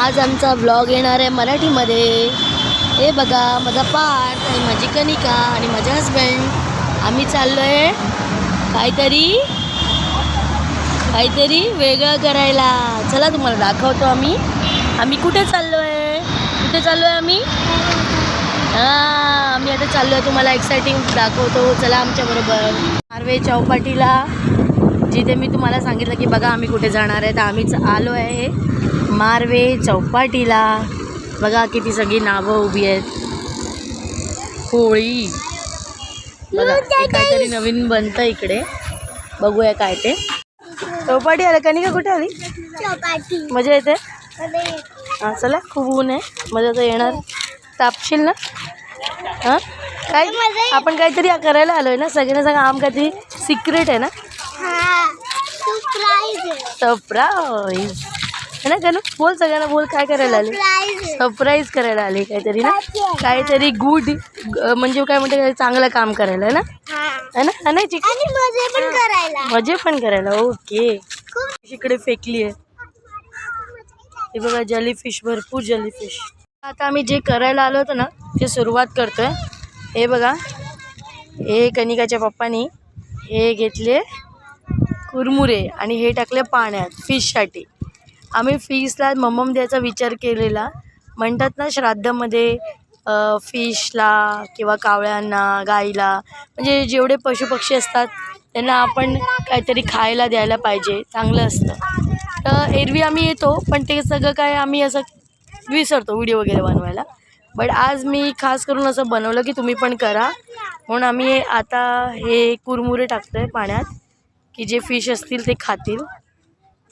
आज आमचा ब्लॉग येणार आहे मराठीमध्ये. हे बघा माझा पार्थ आणि माझी कनिका आणि माझे हस्बंड आम्ही चाललो आहे काहीतरी काहीतरी वेगळं करायला. चला तुम्हाला दाखवतो आम्ही. आम्ही कुठे चाललो आहे कुठे चाललो आहे आम्ही? हां आम्ही आता चाललो आहे तुम्हाला एक्साइटिंग दाखवतो. चला आमच्याबरोबर आर्वे चौपाटीला. जिथे मी तुम्हाला सांगितलं की बघा आम्ही कुठे जाणार आहे तर आम्हीच आलो आहे मारवे चौपाटीला. बघा किती सगळी नावं उभी आहेत. होळी. बघा काहीतरी नवीन बनतं इकडे. बघूया काय ते. चौपाटी आलं कनिका कुठे आली? चौपाटी. मजा येते? हां चला खूप ऊन आहे. मजा तर येणार. तापशील ना? हां? काय? आपण काहीतरी करायला आलोय ना? सगळ्यांना सांगा आम काहीतरी सिक्रेट आहे ना? सरप्राईज है ना गणू? बोल सगळ्यांना बोल काय करायला आले? सरप्राईज करायला आले काहीतरी ना? काहीतरी. गुड म्हणजे काय म्हणते चांगलं काम करायला ना? हा. है ना? है ना आणि मजे पण करायला. ओके. इकडे फेकली आहे. हे बघा जलीफिश भरपूर जलीफिश आता आम्ही जे करायला आलो होतो ना ते सुरुवात करतोय. हे बघा. हे कनिकाच्या पप्पानी हे घेतले. कुरमुरे आणि हे टाकले पाण्यात फिशसाठी आम्ही फिशला ममम द्यायचा विचार केलेला. म्हणतात ना श्राद्धामध्ये फिशला किंवा कावळ्यांना गाईला म्हणजे जेवढे पशुपक्षी असतात त्यांना आपण काहीतरी खायला द्यायला पाहिजे चांगलं असतं. तर एरवी आम्ही येतो पण ते सगळं काय आम्ही असं विसरतो व्हिडिओ वगैरे बनवायला. बट आज मी खास करून असं बनवलं की तुम्ही पण करा. म्हणून आम्ही आता हे कुरमुरे टाकतो आहे पाण्यात. की जे फिश असतील ते खातील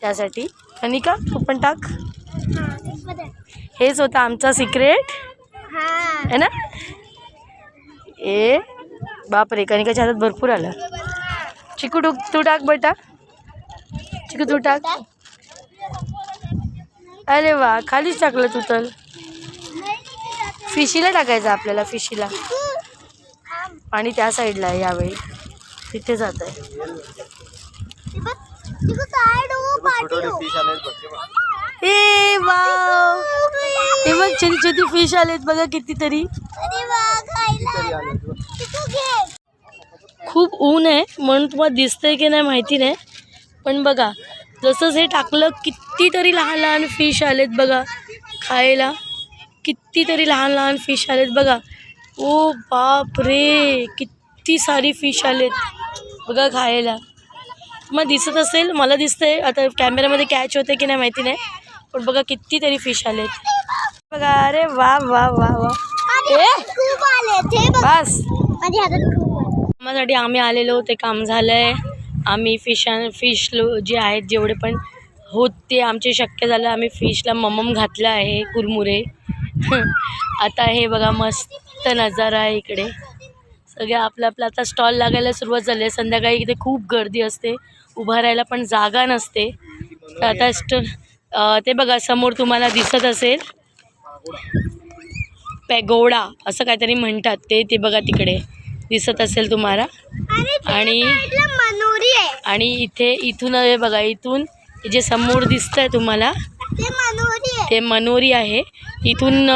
त्यासाठी. कनिका तू पण टाक. हेच होतं आमचा सिक्रेट आहे है ना? ए बापरे कनिकाच्या हातात भरपूर आलं. चिकू टू तू टाक बेटा. चिकू तू टाक. अरे वा खालीच टाकलं तू तर. फिशीला टाकायचं आपल्याला फिशीला. आणि त्या साईडला आहे यावेळी. तिथे जात आहे ए वाव. हे बघ छोटी छोटी फिश आलेत बघा. कितीतरी खूप ऊन आहे म्हणून तुम्हाला दिसतंय की नाही माहिती नाही. पण बघा जसंच हे टाकलं कितीतरी लहान लहान फिश आलेत बघा. खायला. कितीतरी लहान लहान फिश आलेत बघा. ओ बाप रे किती सारी फिश आलेत. बघा खायला. तुम्हाला दिसत असेल मला दिसतंय. आता कॅमेऱ्यामध्ये कॅच होते की नाही माहिती नाही. पण बघा कितीतरी फिश आलेत. बघा अरे वा वा वा वा. ए! खूप आले ते बघ. बस. माझ्या हातात खूप आहे. कामासाठी आम्ही आलेलो ते काम झालं आहे आम्ही फिश फिश जे आहेत जेवढे पण होत ते आमचे शक्य झालं. आम्ही फिशला ममम घातलं आहे कुरमुरे आता हे बघा मस्त नजारा आहे इकडे. सगळे आपलं आपलं आता स्टॉल लागायला सुरुवात झाली आहे. संध्याकाळी इथे खूप गर्दी असते. उभा राहायला पण जागा नसते. तर आता स्ट अं, ते बघा समोर तुम्हाला दिसत असेल. पॅगोडा असं काहीतरी म्हणतात. ते ते बघा तिकडे. दिसत असेल तुम्हाला. आणि आहे. आणि इथे इथून हे बघा इथून जे समोर दिसतंय तुम्हाला ते मनोरी आहे. आहे. इथून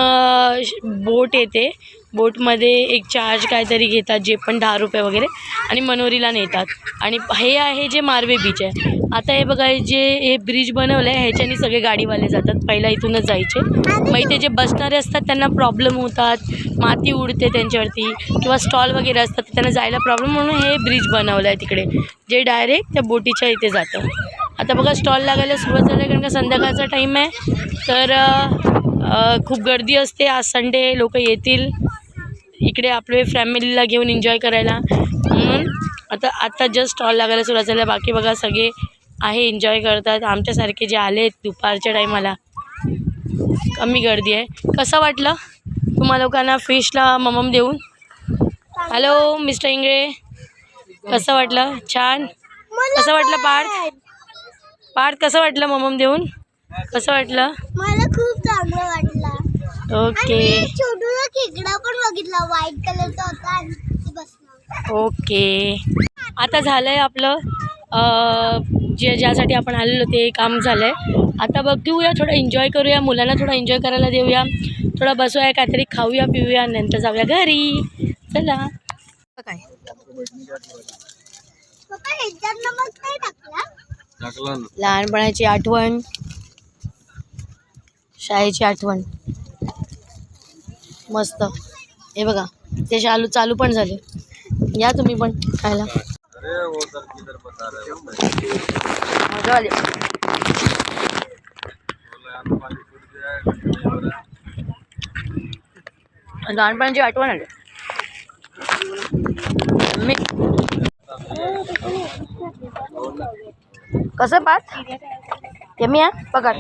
बोट येते. बोटमध्ये एक चार्ज काहीतरी घेतात जे पण दहा रुपये वगैरे आणि मनोरीला नेतात. आणि हे आहे जे मारवे बीच आहे. आता हे बघा जे हे ब्रिज बनवलं आहे ह्याच्याने सगळे गाडीवाले जातात. पहिला इथूनच जायचे. मग इथे जे बसणारे असतात त्यांना प्रॉब्लेम होतात. माती उडते त्यांच्यावरती. किंवा स्टॉल वगैरे असतात त्यांना जायला प्रॉब्लेम म्हणून हे ब्रिज बनवलं आहे तिकडे. जे डायरेक्ट त्या बोटीच्या इथे जातं. आता बघा स्टॉल लागायला सुरुवात झाली कारण का संध्याकाळचा टाईम आहे. तर खूप गर्दी असते. आज संडे लोक येतील. इकडे आपले फॅमिलीला घेऊन एन्जॉय करायला. म्हणून आता आता जस्ट स्टॉल लागायला सुरुवात झाली. बाकी बघा सगळे आहे एन्जॉय करतात. आमच्यासारखे जे आले दुपारच्या टायमाला कमी गर्दी आहे. कसं वाटलं तुम्हा लोकांना फिशला ममम देऊन? Hello mister Ingale. कसं वाटलं? छान. कसं वाटलं पार्थ? पार्थ कसं वाटलं ममम देऊन? कसं वाटलं? मला खूप चांगलं वाटलं. ओके. आणि छोटूला खेकडा पण बघितला व्हाईट कलरचा होता आणि तिथे बसला. ओके. आता झालं आहे आपलं अ, जे ज्यासाठी आपण आलेलो ते काम झालं आहे आता बघूया थोडं एन्जॉय करूया मुलांना थोडं एन्जॉय करायला देऊया. थोडं बसूया काहीतरी खाऊया पिऊया नंतर जाऊया घरी. चला. काय? पप्पा ह्याच्यात नमक नाही टाकला? टाकला ना. लहानपणाची आठवण. शाळेची आठवण. मस्त. हे बघा त्याचे आलू चालू पण झाले. या तुम्ही पण खायला. मजा आली. लहानपणाची आठवण आली. मी कसं पाच ते मी आहे पगार.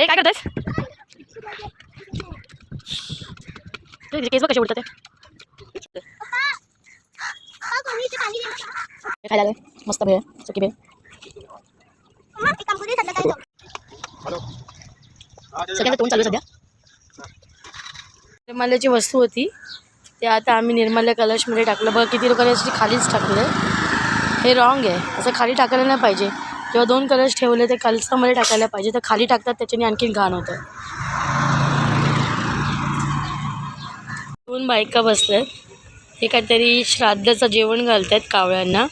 हे काय करतेस केस बघ कसे उडतात ते? हे खायला मस्त भेळ भेळ. तोंड चालू आहे सध्या. निर्माल्याची वस्तू होती. ते आता आम्ही निर्माल्या कलशमध्ये टाकलं. बघ किती लोकांनी खालीच टाकलं हे रॉंग आहे. असं खाली टाकायला नाही पाहिजे. किंवा दोन कलश ठेवले ते कलसामध्ये टाकायला पाहिजे. तर खाली टाकतात त्याच्याने आणखीन घाण होतं. दोन बायका बसल्यात. हे काहीतरी श्राद्धाचं जेवण घालत आहेत कावळ्यांना.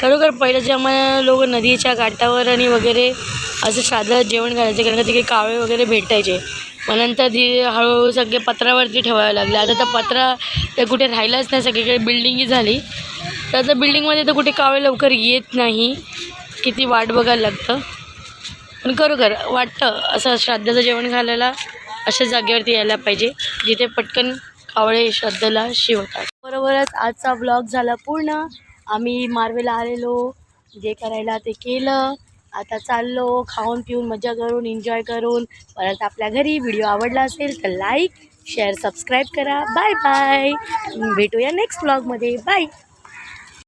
खरोखर पहिलं जेव्हा लोक नदीच्या घाटावर आणि वगैरे असं श्राद्धात जेवण घालायचे कारण का तिकडे कावळे वगैरे भेटायचे. मग नंतर ती हळूहळू सगळे पत्रावरती ठेवायला लागले. आता तर पत्रा तर कुठे राहिलाच नाही सगळीकडे बिल्डिंगही झाली. तर आता बिल्डिंगमध्ये तर कुठे कावळे लवकर येत नाही. किती वाट बघायला लागतं? पण खरोखर वाटतं असं श्राद्धाचं जेवण घालायला अशा जागेवरती यायला पाहिजे जिथे पटकन कावळे श्रद्धेला शिवतात. बरोबरच आजचा ब्लॉग झाला पूर्ण. आम्ही मार्वेला आलेलो जे करायला ते केलं. आता चाललो खाऊन पिऊन मजा करून एन्जॉय करून. परत आपल्या घरी व्हिडिओ आवडला असेल तर लाईक शेअर सबस्क्राईब करा. बाय बाय भेटूया नेक्स्ट ब्लॉगमध्ये बाय